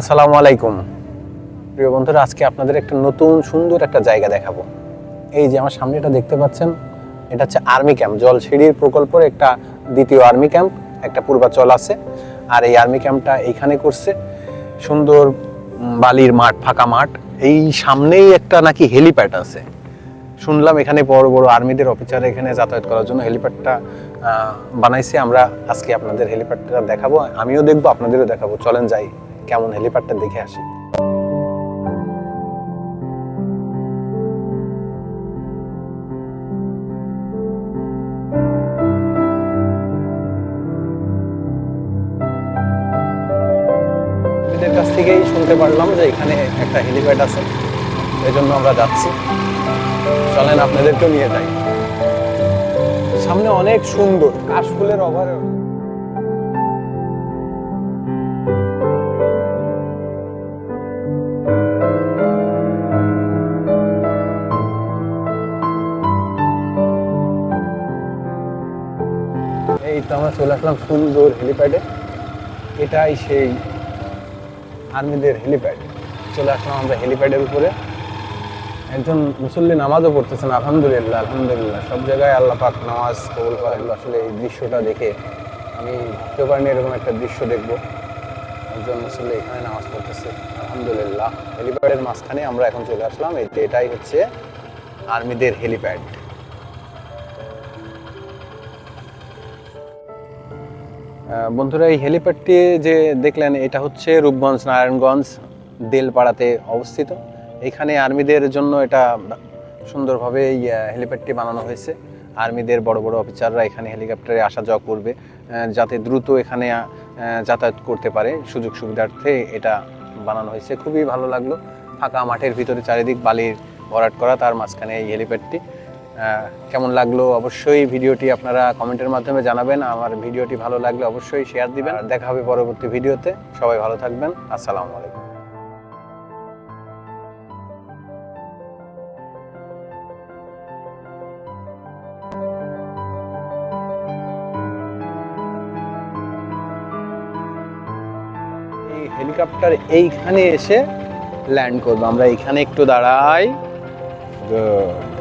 আসসালামু আলাইকুম। প্রিয় বন্ধুরা, আজকে আপনাদের একটা নতুন সুন্দর একটা জায়গা দেখাবো। এই যে আমার সামনে এটা দেখতে পাচ্ছেন, এটা হচ্ছে আর্মি ক্যাম্প, জলসিঁড়ির প্রকল্পের একটা দ্বিতীয় আর্মি ক্যাম্প, একটা পূর্বাচল আছে। আর এই আর্মি ক্যাম্পটা এইখানে করছে সুন্দর বালির মাঠ, ফাঁকা মাঠ। এই সামনেই একটা নাকি হেলিপ্যাড আছে। শুনলাম এখানে বড় বড় আর্মিদের অফিসার এখানে যাতায়াত করার জন্য হেলিপ্যাডটা বানাইছে। আমরা আজকে আপনাদের হেলিপ্যাডটা দেখাবো, আমিও দেখব, আপনাদেরও দেখাবো। চলেন যাই। কেমন হেলিপ্যাডটা দেখে আসি। কাছ থেকেই শুনতে পারলাম যে এখানে একটা হেলিপ্যাড আছে। এই আমরা যাচ্ছি। চলেন আপনাদেরকেও নিয়ে যাই। সামনে অনেক সুন্দর কাশফুলের অভারে এই তো আমরা চলে আসলাম সুন্দর হেলিপ্যাডে এটাই সেই আর্মিদের হেলিপ্যাড চলে আসলাম আমরা হেলিপ্যাডের উপরে। একজন মুসল্লি নামাজও পড়তেছেন, আলহামদুলিল্লাহ আলহামদুলিল্লাহ। সব জায়গায় আল্লাহ পাক নামাজ কবুল করেন। আসলে এই দৃশ্যটা দেখে আমি ভাবতে পারিনি এরকম একটা দৃশ্য দেখব। একজন মুসল্লি এখানে নামাজ পড়তেছে, আলহামদুলিল্লাহ। হেলিপ্যাডের মাঝখানে আমরা এখন চলে আসলাম। এটাই হচ্ছে আর্মিদের হেলিপ্যাড বন্ধুরা, এই হেলিপ্যাডটি যে দেখলেন, এটা হচ্ছে রূপগঞ্জ, নারায়ণগঞ্জ, দেলপাড়াতে অবস্থিত। এখানে আর্মিদের জন্য এটা সুন্দরভাবে এই হেলিপ্যাডটি বানানো হয়েছে। আর্মিদের বড় বড় অফিসাররা এখানে হেলিকপ্টারে আসা যাওয়া করবে যাতে দ্রুত এখানে যাতায়াত করতে পারে। সুযোগ সুবিধার্থে এটা বানানো হয়েছে। খুবই ভালো লাগল। ফাঁকা মাঠের ভিতরে চারিদিক বালির ভরাট করা, তার মাঝখানে এই হেলিপ্যাডটি। কেমন লাগল? অবশ্যই ভিডিওটি আপনারা কমেন্টের মাধ্যমে জানাবেন। আমার ভিডিওটি ভালো লাগলে অবশ্যই শেয়ার দিবেন। দেখা হবে পরবর্তী ভিডিওতে। সবাই ভালো থাকবেন। আসসালামু আলাইকুম। হেলিকপ্টার এইখানে এসে ল্যান্ড করব। আমরা এইখানে একটু দাঁড়াই। Good.